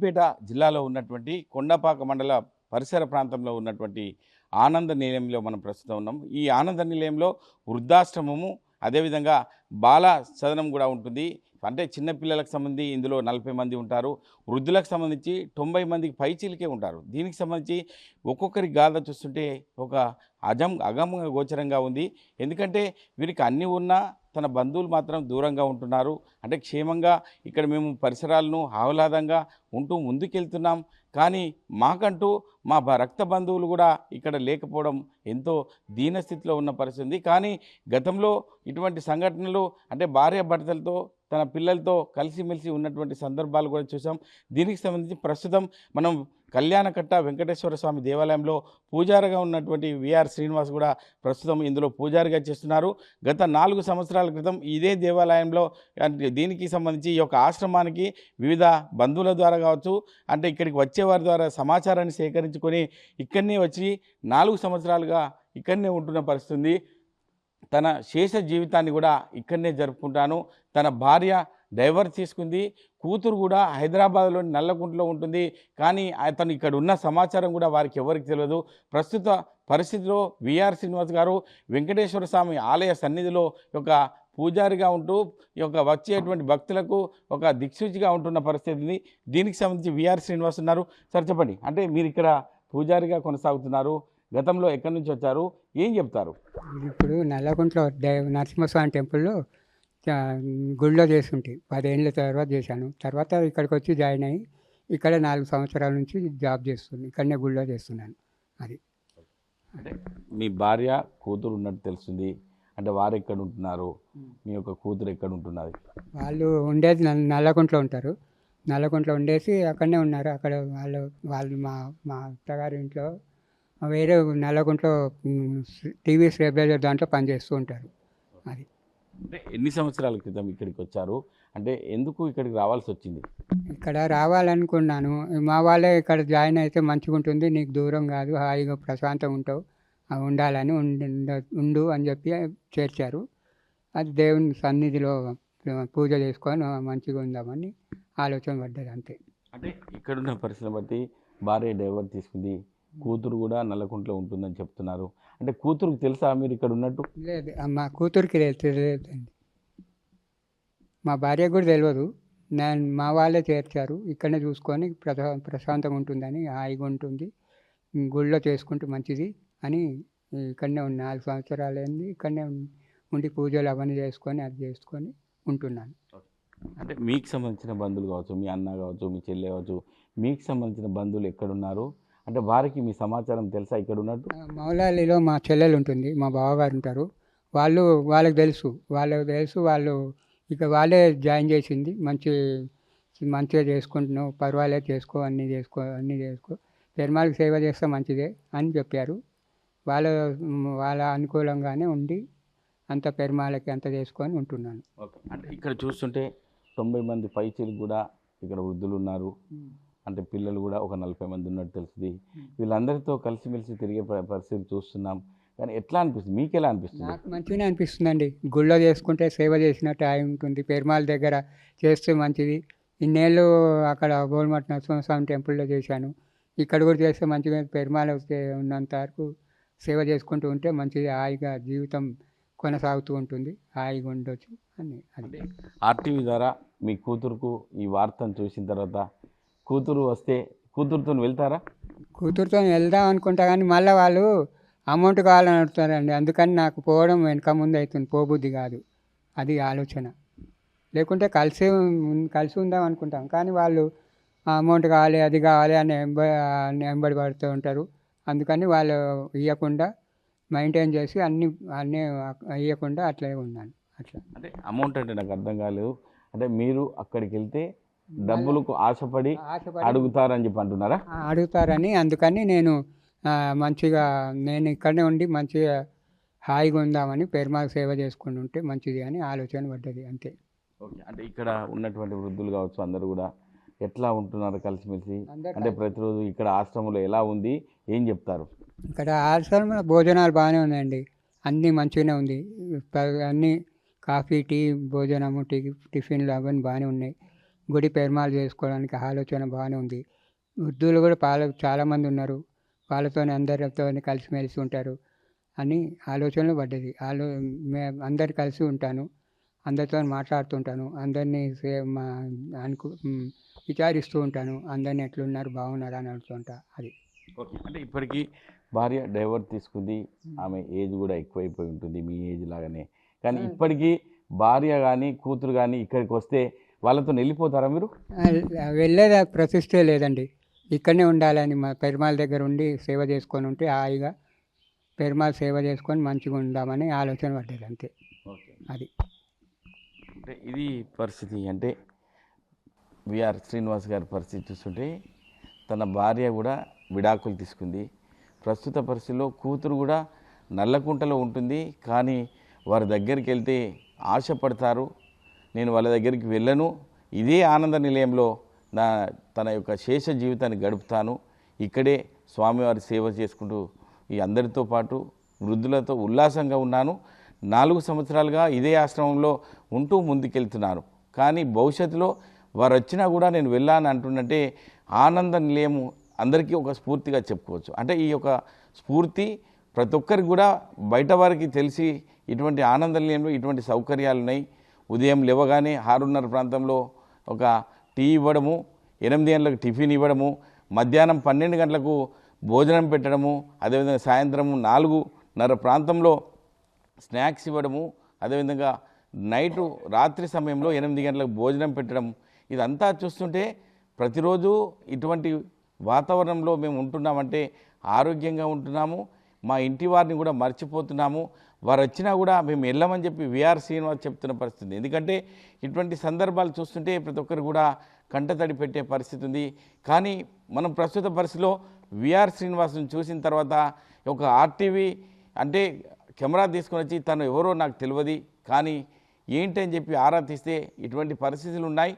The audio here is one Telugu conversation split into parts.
సిద్దిపేట జిల్లాలో ఉన్నటువంటి కొండపాక మండల పరిసర ప్రాంతంలో ఉన్నటువంటి ఆనంద నిలయంలో మనం ప్రస్తుతం ఉన్నాం. ఈ ఆనంద నిలయంలో వృద్ధాశ్రమము అదేవిధంగా బాల సదనం కూడా ఉంటుంది. అంటే చిన్నపిల్లలకు సంబంధించి ఇందులో నలభై మంది ఉంటారు. వృద్ధులకు సంబంధించి తొంభై మందికి పైచీలకే ఉంటారు. దీనికి సంబంధించి ఒక్కొక్కరి గాథ చూస్తుంటే ఒక అజం అగమ గోచరంగా ఉంది. ఎందుకంటే వీరికి అన్నీ ఉన్నా తన బంధువులు మాత్రం దూరంగా ఉంటున్నారు. అంటే క్షేమంగా ఇక్కడ మేము పరిసరాలను ఆహ్లాదంగా ఉంటూ ముందుకెళ్తున్నాం. కానీ మాకంటూ మా రక్త బంధువులు కూడా ఇక్కడ లేకపోవడం ఎంతో దీనస్థితిలో ఉన్న పరిస్థితి. ఉంది కానీ గతంలో ఇటువంటి సంఘటనలు అంటే భార్య భర్తలతో తన పిల్లలతో కలిసిమెలిసి ఉన్నటువంటి సందర్భాలు కూడా చూసాం. దీనికి సంబంధించి ప్రస్తుతం మనం కళ్యాణకట్ట వెంకటేశ్వర స్వామి దేవాలయంలో పూజారిగా ఉన్నటువంటి విఆర్ శ్రీనివాస్ కూడా ప్రస్తుతం ఇందులో పూజారిగా చేస్తున్నారు. గత నాలుగు సంవత్సరాల క్రితం ఇదే దేవాలయంలో అంటే దీనికి సంబంధించి ఈ యొక్క ఆశ్రమానికి వివిధ బంధువుల ద్వారా కావచ్చు అంటే ఇక్కడికి వచ్చేవారి ద్వారా సమాచారాన్ని సేకరించుకొని ఇక్కడనే వచ్చి నాలుగు సంవత్సరాలుగా ఇక్కడనే ఉంటున్న పరిస్థితి ఉంది తన శేష జీవితాన్ని కూడా ఇక్కడనే జరుపుకుంటాను. తన భార్య డైవర్స్ తీసుకుంది. కూతురు కూడా హైదరాబాద్లోని నల్లకుంటలో ఉంటుంది. కానీ అతను ఇక్కడ ఉన్న సమాచారం కూడా వారికి ఎవరికి తెలియదు. ప్రస్తుత పరిస్థితిలో విఆర్ శ్రీనివాస్ గారు వెంకటేశ్వర స్వామి ఆలయ సన్నిధిలో ఒక పూజారిగా ఉంటూ ఈ యొక్క వచ్చేటువంటి భక్తులకు ఒక దిక్సూచిగా ఉంటున్న పరిస్థితి దీనికి సంబంధించి విఆర్ శ్రీనివాస్ ఉన్నారు. సార్ చెప్పండి. అంటే మీరు ఇక్కడ పూజారిగా కొనసాగుతున్నారు. గతంలో ఎక్కడి నుంచి వచ్చారు? ఏం చెప్తారు? ఇప్పుడు నల్లకుంట్లో నరసింహస్వామి టెంపుల్లో గుడిలో చేస్తుంటే పదేళ్ళ తర్వాత చేశాను. తర్వాత ఇక్కడికి వచ్చి జాయిన్ అయ్యి ఇక్కడ నాలుగు సంవత్సరాల నుంచి జాబ్ చేస్తుంది ఇక్కడనే గుడిలో చేస్తున్నాను. అది. అంటే మీ భార్య కూతురు ఉన్నట్టు తెలుస్తుంది. అంటే వారు ఎక్కడ ఉంటున్నారు మీ యొక్క కూతురు ఎక్కడ ఉంటున్నది వాళ్ళు ఉండేది నల్ల- నల్లకుంట్లో ఉంటారు. నల్లకుంట్లో ఉండేసి అక్కడనే ఉన్నారు. అక్కడ వాళ్ళు వాళ్ళు మా మా అత్తగారి ఇంట్లో వేరే నల్లకుంట్లో టీవీ స్టెబిలైజర్ దాంట్లో పనిచేస్తూ ఉంటారు. అది. అంటే ఎన్ని సంవత్సరాల క్రితం ఇక్కడికి వచ్చారు? అంటే ఎందుకు ఇక్కడికి రావాల్సి వచ్చింది? ఇక్కడ రావాలనుకున్నాను. మా వాళ్ళే ఇక్కడ జాయిన్ అయితే మంచిగా ఉంటుంది. నీకు దూరం కాదు హాయిగా ప్రశాంతంగా ఉంటావు. ఉండాలని ఉండ- ఉండు అని చెప్పి చేర్చారు. అది దేవుని సన్నిధిలో పూజ చేసుకొని మంచిగా ఉందామని ఆలోచన పడ్డది అంతే. అంటే ఇక్కడున్న పరిస్థితిని బట్టి భార్య డైవర్ తీసుకుంది. కూతురు కూడా నల్లకుంట్లో ఉంటుందని చెప్తున్నారు. అంటే కూతురుకు తెలుసా మీరు ఇక్కడ ఉన్నట్టు? లేదు మా కూతురికి తెలి- తెలియదండి. మా భార్య కూడా తెలియదు నేను మా వాళ్ళే చేర్చారు. ఇక్కడనే చూసుకొని ప్రశా ప్రశాంతంగా ఉంటుందని హాయిగా ఉంటుంది. గుళ్ళో చేసుకుంటే మంచిది అని ఇక్కడనే ఉన్న నాలుగు సంవత్సరాలు అయింది ఇక్కడనే ఉండి పూజలు అవన్నీ చేసుకొని అది చేసుకొని ఉంటున్నాను. అంటే మీకు సంబంధించిన బంధువులు కావచ్చు మీ అన్న కావచ్చు మీ చెల్లి కావచ్చు మీకు సంబంధించిన బంధువులు ఎక్కడున్నారు? అంటే వారికి మీ సమాచారం తెలుసా ఇక్కడ ఉన్నట్టు మౌలాలిలో మా చెల్లెలు ఉంటుంది మా బావగారు ఉంటారు. వాళ్ళు వాళ్ళకి తెలుసు వాళ్ళకి తెలుసు వాళ్ళు ఇక వాళ్ళే జాయిన్ చేసింది. మంచి మంచిగా చేసుకుంటున్నావు పర్వాలేదు చేసుకో అన్నీ చేసుకో అన్నీ చేసుకో. పెరుమాళ్ళకి సేవ చేస్తే మంచిదే అని చెప్పారు. వాళ్ళ వాళ్ళ అనుకూలంగానే ఉండి అంత పెరుమాళ్ళకి అంత చేసుకొని ఉంటున్నాను. ఓకే. అంటే ఇక్కడ చూస్తుంటే తొంభై మంది పైచీలు కూడా ఇక్కడ వృద్ధులు ఉన్నారు. అంటే పిల్లలు కూడా ఒక నలభై మంది ఉన్నట్టు తెలుస్తుంది. వీళ్ళందరితో కలిసిమెలిసి తిరిగే పరిస్థితి చూస్తున్నాం. కానీ ఎట్లా అనిపిస్తుంది? మీకు ఎలా అనిపిస్తుంది? నాకు మంచిగానే అనిపిస్తుందండి. గుళ్ళో చేసుకుంటే సేవ చేసినట్టు అయి ఉంటుంది. పెరుమాళ దగ్గర చేస్తే మంచిది. ఇన్నేళ్ళు అక్కడ గోల్మట్ నరసింహస్వామి టెంపుల్లో చేశాను. ఇక్కడ కూడా చేస్తే మంచిగా పెరుమాళ ఉన్నంత వరకు సేవ చేసుకుంటూ ఉంటే మంచిది. హాయిగా జీవితం కొనసాగుతూ ఉంటుంది. హాయిగా ఉండొచ్చు అని అది ఆర్టీవీ ద్వారా మీ కూతురుకు ఈ వార్తను చూసిన తర్వాత కూతురు వస్తే కూతురుతో వెళ్తారా? కూతురుతో వెళ్దాం అనుకుంటా కానీ మళ్ళీ వాళ్ళు అమౌంట్ కావాలని అడుగుతారండి. అందుకని నాకు పోవడం వెనక ముందు అవుతుంది పోబుద్ధి కాదు. అది ఆలోచన. లేకుంటే కలిసి కలిసి ఉందాం అనుకుంటాం. కానీ వాళ్ళు అమౌంట్ కావాలి అది కావాలి అని ఎంబ అని ఎంబడి పడుతూ ఉంటారు. అందుకని వాళ్ళు ఇవ్వకుండా మెయింటైన్ చేసి అన్ని అన్నీ ఇవ్వకుండా అట్లే ఉన్నాను అట్లా. అంటే అమౌంట్ అంటే నాకు అర్థం కాలేదు. అంటే మీరు అక్కడికి వెళ్తే డబ్బులకు ఆశపడి అడుగుతారని చెప్పి అంటున్నారా? అడుగుతారని అందుకని నేను మంచిగా నేను ఇక్కడనే ఉండి మంచిగా హాయిగా ఉందామని పెరుమాళ సేవ చేసుకుని ఉంటే మంచిది అని ఆలోచన పడ్డది అంతే. ఓకే అంటే ఇక్కడ ఉన్నటువంటి వృద్ధులు కావచ్చు అందరూ కూడా ఎట్లా ఉంటున్నారు కలిసిమెలిసి? అంటే ప్రతిరోజు ఇక్కడ ఆశ్రమంలో ఎలా ఉంది? ఏం చెప్తారు? ఇక్కడ ఆశ్రమంలో భోజనాలు బాగానే ఉన్నాయండి. అన్నీ మంచిగానే ఉంది. అన్నీ కాఫీ టీ భోజనము టీ టిఫిన్లు అవన్నీ బాగానే ఉన్నాయి. గుడి పెరుమాలు చేసుకోవడానికి ఆలోచన బాగానే ఉంది. వృద్ధులు కూడా పాల చాలామంది ఉన్నారు. వాళ్ళతో అందరితో కలిసిమెలిసి ఉంటారు అని ఆలోచనలు పడ్డది. ఆలో మే అందరు కలిసి ఉంటాను. అందరితో మాట్లాడుతుంటాను. అందరినీ సే మా అనుకు విచారిస్తూ ఉంటాను. అందరిని ఎట్లున్నారు బాగున్నారా అని అడుగుతుంటా. అది. అంటే ఇప్పటికీ భార్య డైవర్ట్ తీసుకుంది. ఆమె ఏజ్ కూడా ఎక్కువైపోయి ఉంటుంది మీ ఏజ్ లాగానే. కానీ ఇప్పటికీ భార్య కానీ కూతురు కానీ ఇక్కడికి వస్తే వాళ్ళతో వెళ్ళిపోతారా మీరు? వెళ్ళేది ప్రతిష్టే లేదండి. ఇక్కడనే ఉండాలని మా పెరుమాల దగ్గర ఉండి సేవ చేసుకొని ఉంటే హాయిగా పెరుమాల సేవ చేసుకొని మంచిగా ఉందామని ఆలోచన పడ్డది అంతే. ఓకే. అది. అంటే ఇది పరిస్థితి అంటే విఆర్ శ్రీనివాస్ గారి పరిస్థితి చూస్తుంటే తన భార్య కూడా విడాకులు తీసుకుంది. ప్రస్తుత పరిస్థితిలో కూతురు కూడా నల్లకుంటలో ఉంటుంది. కానీ వారి దగ్గరికి వెళ్తే ఆశపడతారు. నేను వాళ్ళ దగ్గరికి వెళ్ళను. ఇదే ఆనంద నిలయంలో నా తన యొక్క శేష జీవితాన్ని గడుపుతాను. ఇక్కడే స్వామివారి సేవ చేసుకుంటూ ఈ అందరితో పాటు వృద్ధులతో ఉల్లాసంగా ఉన్నాను. నాలుగు సంవత్సరాలుగా ఇదే ఆశ్రమంలో ఉంటూ ముందుకెళ్తున్నాను. కానీ భవిష్యత్తులో వారు వచ్చినా కూడా నేను వెళ్ళాను అంటున్నట్టే ఆనంద నిలయము అందరికీ ఒక స్ఫూర్తిగా చెప్పుకోవచ్చు. అంటే ఈ యొక్క స్ఫూర్తి ప్రతి ఒక్కరికి కూడా బయట వారికి తెలిసి ఇటువంటి ఆనంద నిలయంలో ఇటువంటి సౌకర్యాలు ఉన్నాయి ఉదయం లేవగానే ఆరున్నర ప్రాంతంలో ఒక టీ ఇవ్వడము ఎనిమిది గంటలకు టిఫిన్ ఇవ్వడము మధ్యాహ్నం పన్నెండు గంటలకు భోజనం పెట్టడము అదేవిధంగా సాయంత్రం నాలుగున్నర ప్రాంతంలో స్నాక్స్ ఇవ్వడము అదేవిధంగా నైటు రాత్రి సమయంలో ఎనిమిది గంటలకు భోజనం పెట్టడం. ఇదంతా చూస్తుంటే ప్రతిరోజు ఇటువంటి వాతావరణంలో మేము ఉంటున్నామంటే ఆరోగ్యంగా ఉంటున్నాము. మా ఇంటి వారిని కూడా మర్చిపోతున్నాము. వారు వచ్చినా కూడా మేము వెళ్ళమని చెప్పి విఆర్ శ్రీనివాస్ చెప్తున్న పరిస్థితి ఎందుకంటే ఇటువంటి సందర్భాలు చూస్తుంటే ప్రతి ఒక్కరు కూడా కంటతడి పెట్టే పరిస్థితి ఉంది. కానీ మనం ప్రస్తుత పరిస్థితిలో విఆర్ శ్రీనివాస్ని చూసిన తర్వాత ఒక ఆర్టీవీ అంటే కెమెరా తీసుకొని వచ్చి తను ఎవరో నాకు తెలియదు కానీ ఏంటి అని చెప్పి ఆరా తీస్తే ఇటువంటి పరిస్థితులు ఉన్నాయి.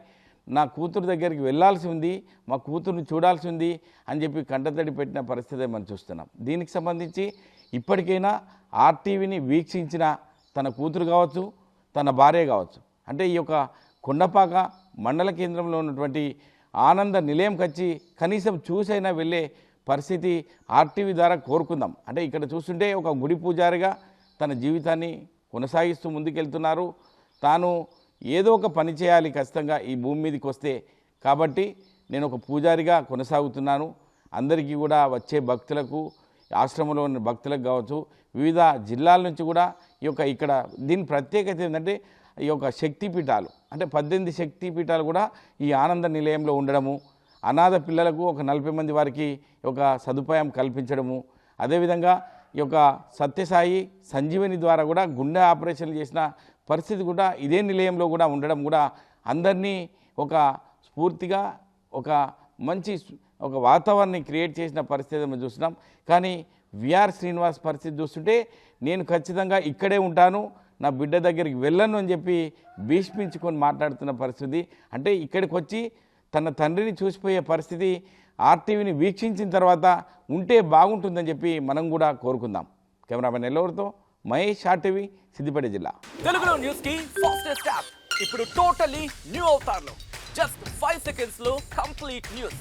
నా కూతురు దగ్గరికి వెళ్ళాల్సి ఉంది. మా కూతురుని చూడాల్సి ఉంది అని చెప్పి కంటతడి పెట్టిన పరిస్థితి మనం చూస్తున్నాం. దీనికి సంబంధించి ఇప్పటికైనా ఆర్టీవీని వీక్షించిన తన కూతురు కావచ్చు తన భార్య కావచ్చు. అంటే ఈ యొక్క కొండపాక మండల కేంద్రంలో ఉన్నటువంటి ఆనంద నిలయంకి వచ్చి కనీసం చూసైనా వెళ్ళే పరిస్థితి ఆర్టీవీ ద్వారా కోరుకుందాం. అంటే ఇక్కడ చూస్తుంటే ఒక గుడి పూజారిగా తన జీవితాన్ని కొనసాగిస్తూ ముందుకెళ్తున్నారు. తాను ఏదో ఒక పని చేయాలి ఖచ్చితంగా ఈ భూమి మీదకి వస్తే. కాబట్టి నేను ఒక పూజారిగా కొనసాగుతున్నాను. అందరికీ కూడా వచ్చే భక్తులకు ఆశ్రమంలో ఉన్న భక్తులకు కావచ్చు వివిధ జిల్లాల నుంచి కూడా ఈ యొక్క ఇక్కడ దీని ప్రత్యేకత ఏంటంటే ఈ యొక్క శక్తి పీఠాలు అంటే పద్దెనిమిది శక్తి పీఠాలు కూడా ఈ ఆనంద నిలయంలో ఉండడము అనాథ పిల్లలకు ఒక నలభై మంది వారికి ఒక సదుపాయం కల్పించడము అదేవిధంగా ఈ యొక్క సత్యసాయి సంజీవని ద్వారా కూడా గుండె ఆపరేషన్లు చేసిన పరిస్థితి కూడా ఇదే నిలయంలో కూడా ఉండడం కూడా అందరినీ ఒక స్ఫూర్తిగా ఒక మంచి ఒక వాతావరణాన్ని క్రియేట్ చేసిన పరిస్థితి మనం చూస్తున్నాం. కానీ విఆర్ శ్రీనివాస్ పరిస్థితి చూస్తుంటే నేను ఖచ్చితంగా ఇక్కడే ఉంటాను నా బిడ్డ దగ్గరికి వెళ్ళను అని చెప్పి భీష్మించుకొని మాట్లాడుతున్న పరిస్థితి. అంటే ఇక్కడికి వచ్చి తన తండ్రిని చూసిపోయే పరిస్థితి ఆర్టీవీని వీక్షించిన తర్వాత ఉంటే బాగుంటుందని చెప్పి మనం కూడా కోరుకుందాం. కెమెరామెన్ ఎల్లవరితో మహేష్ ఆర్టీవీ సిద్దిపేట జిల్లా. తెలుగులో న్యూస్కి ఫాస్టెస్ట్ యాప్. ఇప్పుడు టోటలీ న్యూ అవుతారు జస్ట్ ఫైవ్ సెకండ్స్లో కంప్లీట్ న్యూస్.